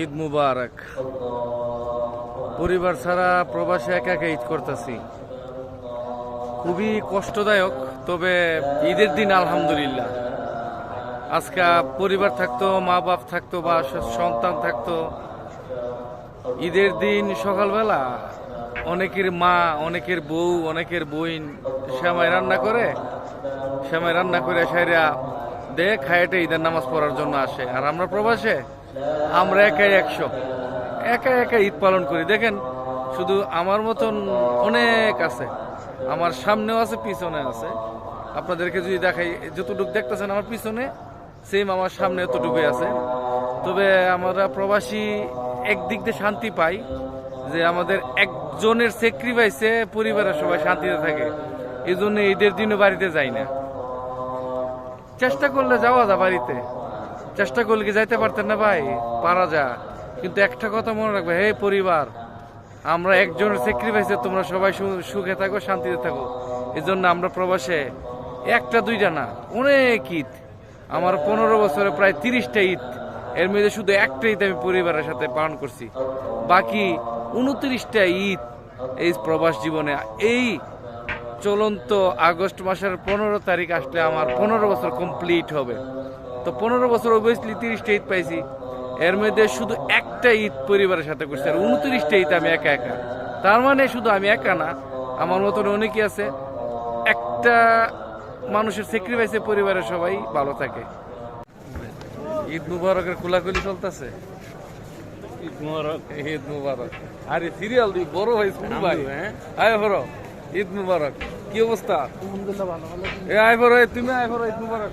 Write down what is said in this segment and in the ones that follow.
ঈদ মুবারক। পরিবার ছাড়া প্রবাসে একা একা ঈদ করতেছি। খুবই কষ্টদায়ক, তবে ঈদের দিন আলহামদুলিল্লাহ। আজকে পরিবার থাকতো মা বাপ থাকতো, বা সন্তান থাকতো। ঈদের দিন সকালবেলা অনেকের মা, অনেকের বউ, অনেকের বোন শ্যামাই রান্না করে শ্যামাই রান্না করে সাইরা দে খায়েটে ঈদের নামাজ পড়ার জন্য আসে। আর আমরা প্রবাসে আমরা একাই একশো। একা একা ঈদ পালন করি। দেখেন, শুধু আমার মতন অনেক আছে। আমার সামনেও আছে, পিছনে আছে। আপনাদেরকে যদি দেখাই, যতটুকু দেখতেছেন আমার পিছনে সেম আমার সামনে এতটুকুই আছে। তবে আমরা প্রবাসী একদিক দিয়ে শান্তি পাই, যে আমাদের একজনের স্যাক্রিফাইসে পরিবারের সবাই শান্তিতে থাকে। এই জন্য ঈদের দিনও বাড়িতে যাই না। চেষ্টা করলে যাওয়া যা বাড়িতে। চেষ্টা করলে কি যাইতে পারতেন না ভাই? পারা যা কিন্তু একটা কথা মনে রাখবে, হে পরিবার, আমরা একজনের স্যাক্রিফাইসে তোমরা সবাই সুখে থাকো, শান্তিতে থাকো। এই জন্য আমরা প্রবাসে একটা, দুইটা না, অনেক ঈদ। আমার পনেরো বছরে প্রায় তিরিশটা ঈদ। এর মধ্যে শুধু একটা ঈদ আমি পরিবারের সাথে পালন করছি। বাকি উনত্রিশটা ঈদ এই প্রবাস জীবনে। এই চলন্ত আগস্ট মাসের পনেরো তারিখ আসলে আমার পনেরো বছর কমপ্লিট হবে। তো পনেরো বছর অবভিয়াসলি তিরিশটা ঈদ পাইছি। এর মধ্যে শুধু একটা ঈদ পরিবারের সাথে করছি আর উনত্রিশটা ঈদ আমি একা একা। তার মানে শুধু আমি একা না আমার মতন অনেকেই আছে। একটা মানুষের স্যাক্রিফাইসে পরিবারের সবাই ভালো থাকে। ঈদ মুবারকের কোলাকুলি চলতেছে। ঈদ মুবারক। আরে সিরিয়াল দি বড় ভাই শুরু ভাই। হ্যাঁ? আয় ভরো ঈদ মুবারক। কি অবস্থা? এ আয় ভরো এ তুমি আয় ভরো ঈদ মুবারক।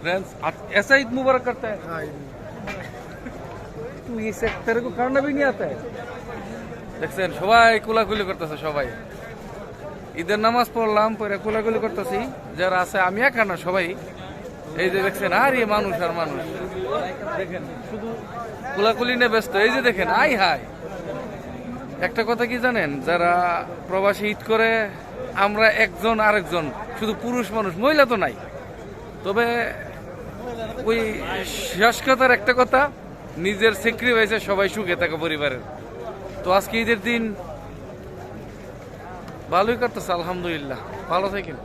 फ्रेंड्स ऐसा ईद मुबारक करता है तू ये से तेरे को करना भी नहीं आता है দেখছেন সবাই কুলাকুলি করতেছে সবাই ঈদের নামাজ পড়লাম পরে কুলাকুলি করতেছি যারা আছে আমি একা না সবাই এই যে দেখছেন আর এই মানুষ আর মানুষ দেখেন শুধু কুলাকুলি নিয়ে ব্যস্ত এই যে দেখেন আই হাই একটা কথা কি জানেন যারা প্রবাসী ঈদ করে আমরা একজন আরেকজন শুধু পুরুষ মানুষ মহিলা তো নাই তবে ওই শেষ কথার একটা কথা, নিজের স্যাক্রিফাইসে সবাই সুখে থাকে পরিবারের। তো আজকে ঈদের দিন ভালোই করতেছে আলহামদুলিল্লাহ। ভালো থাকেন।